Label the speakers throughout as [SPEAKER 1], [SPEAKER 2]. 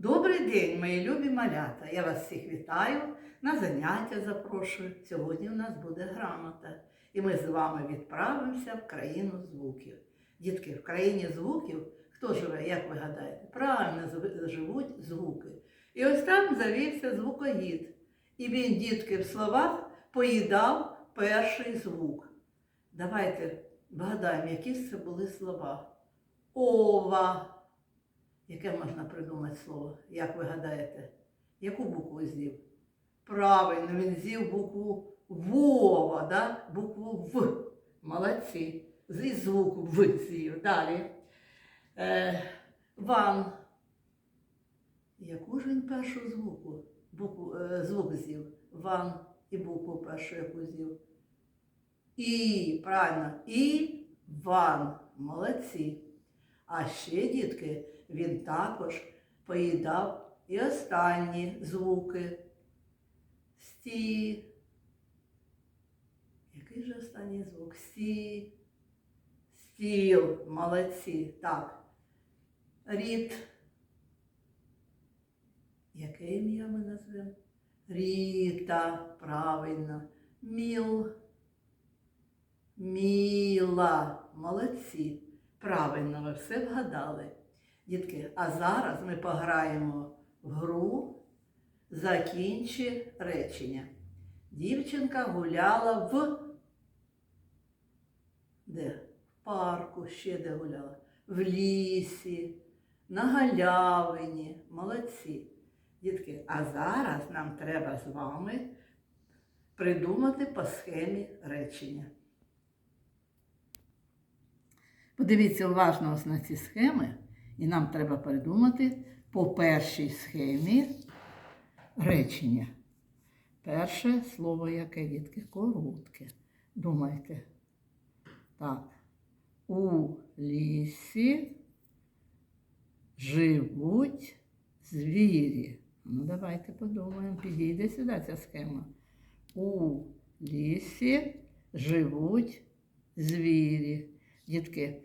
[SPEAKER 1] Добрий день, мої любі малята! Я вас всіх вітаю, на заняття запрошую. Сьогодні у нас буде грамота. І ми з вами відправимося в країну звуків. Дітки, в країні звуків хто живе, як ви гадаєте? Правильно живуть звуки. І ось там завівся звукогід. І він, дітки, в словах поїдав перший звук. Давайте вгадаємо, які це були слова. Ова. Яке можна придумати слово? Як ви гадаєте? Яку букву з'їв? Правильно, він з'їв букву Вова, да? букву В. Молодці. Зі звуку В з'їв. Далі. Е, ван. Яку ж він першу звуку? Букву, е, звук з'їв? Ван і букву першу яку з'їв? І, правильно, і ван. Молодці. А ще, дітки, він також поїдав і останні звуки. Сті. Який же останній звук? Сті. Стіл. Молодці. Так. Рід. Яке ім'я ми назвемо? Ріта. Правильно. Міл. Міла. Молодці. Правильно, ви все вгадали. Дітки, а зараз ми пограємо в гру Закінчи речення. Дівчинка гуляла в де? В парку, ще де гуляла, в лісі, на галявині. Молодці. Дітки, а зараз нам треба з вами придумати по схемі речення. Подивіться уважно ось на ці схеми, і нам треба придумати по першій схемі речення. Перше слово яке дітки? Коротке. Думайте. Так. У лісі живуть звірі. Ну, давайте подумаємо, підійде сюди ця схема. У лісі живуть звірі. Дітки,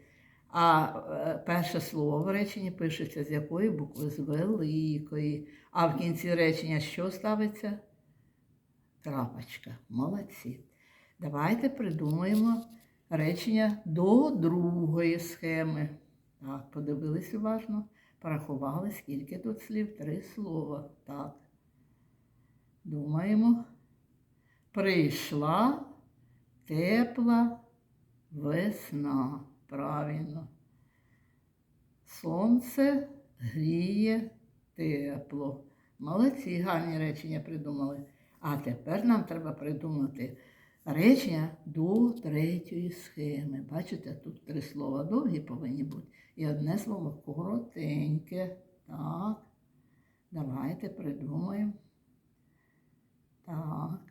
[SPEAKER 1] а е, перше слово в реченні пишеться з якої букви? З великої. А в кінці речення що ставиться? Крапочка. Молодці. Давайте придумаємо речення до другої схеми. Так, подивились уважно, порахували, скільки тут слів? Три слова. Так. Думаємо. Прийшла тепла весна. Правильно. Сонце гріє тепло. Молодці, гарні речення придумали. А тепер нам треба придумати речення до третьої схеми. Бачите, тут три слова довгі повинні бути. І одне слово коротеньке. Так. Давайте придумаємо. Так.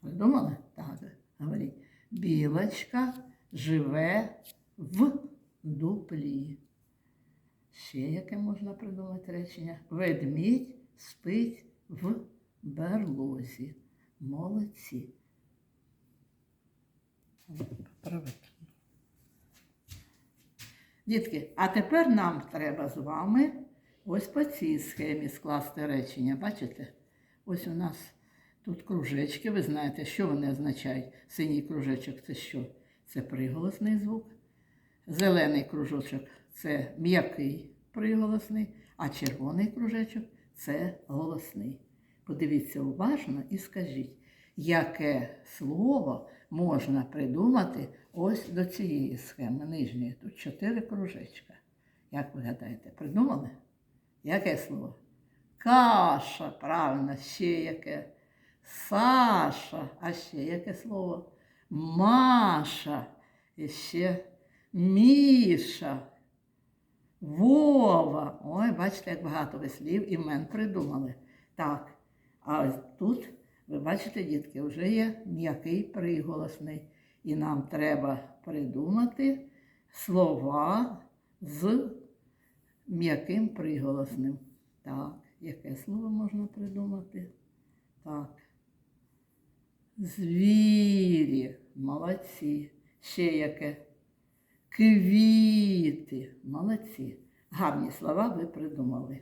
[SPEAKER 1] Придумали? Так, говоріть. Білочка живе в дуплі. Ще яке можна придумати речення? Ведмідь спить в берлозі. Молодці. Дітки, а тепер нам треба з вами ось по цій схемі скласти речення. Бачите? Ось у нас тут кружечки. Ви знаєте, що вони означають? Синій кружечок це що? Це приголосний звук. Зелений кружочок це м'який приголосний, а червоний кружечок це голосний. Подивіться уважно і скажіть, яке слово можна придумати ось до цієї схеми нижньої. Тут чотири кружечка. Як ви гадаєте, придумали? Яке слово? Каша, правильно, ще яке. Саша, а ще яке слово? Маша, і ще Міша, Вова. Ой, бачите, як багато ви слів імен придумали. Так, а тут, ви бачите, дітки, вже є м'який приголосний. І нам треба придумати слова з м'яким приголосним. Так, яке слово можна придумати? Так. Звірі, молодці. Ще яке? Квіти, молодці. гарні слова ви придумали.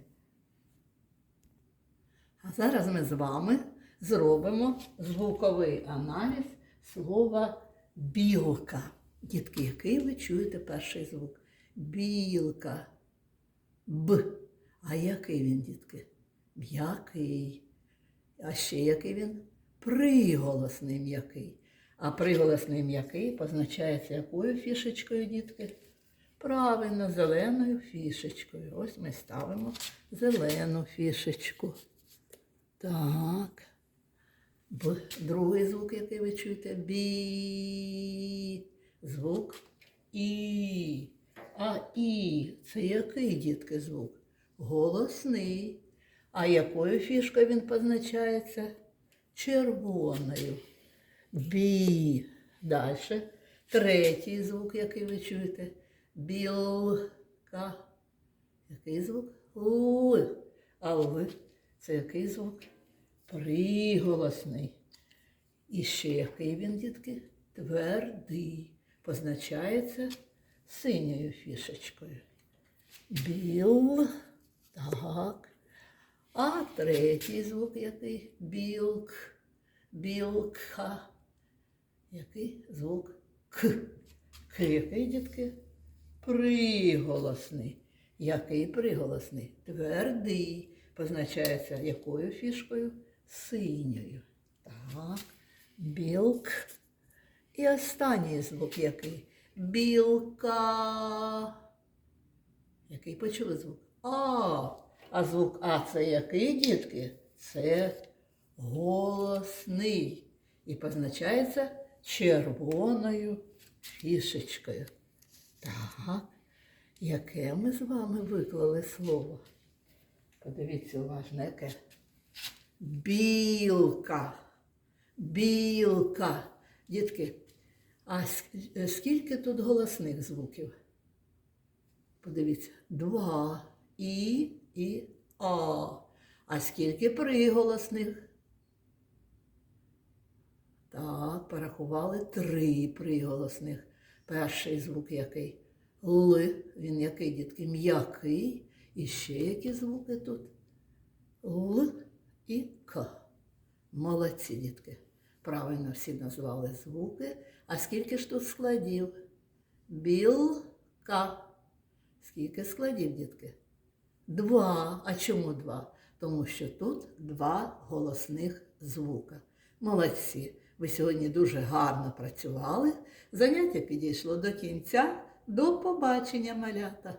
[SPEAKER 1] А зараз ми з вами зробимо звуковий аналіз слова білка. Дітки, який ви чуєте перший звук? Білка. Б. А який він, дітки? М'який. А ще який він? Приголосний м'який. А приголосний м'який позначається якою фішечкою, дітки? Правильно, зеленою фішечкою. Ось ми ставимо зелену фішечку. Так. Другий звук, який ви чуєте? Бі. Звук І. А І це який, дітки, звук? Голосний. А якою фішкою він позначається? Червоною. Бі. Далі. Третій звук, який ви чуєте? Білка. Який звук? Л. А Л це який звук? Приголосний. І ще який він, дітки? Твердий. Позначається синьою фішечкою. Біл. Третій звук який? Білк. Білка. Який звук К. К який, дітки? Приголосний. Який приголосний? Твердий. Позначається якою фішкою? Синьою. Так. Білк. І останній звук який? Білка. Який почули звук? А. А звук А це який, дітки? Це голосний. І позначається червоною фішечкою. Так. Яке ми з вами виклали слово? Подивіться уважно, яке. Білка. Білка. Дітки, а скільки тут голосних звуків? Подивіться, два. І і А. А скільки приголосних? Так, порахували три приголосних. Перший звук який? Л. Він який, дітки? М'який. І ще які звуки тут? Л і К. Молодці, дітки. Правильно всі назвали звуки. А скільки ж тут складів? Білка. Скільки складів, дітки? Два. А чому два? Тому що тут два голосних звука. Молодці. Ви сьогодні дуже гарно працювали. Заняття підійшло до кінця. До побачення, малята!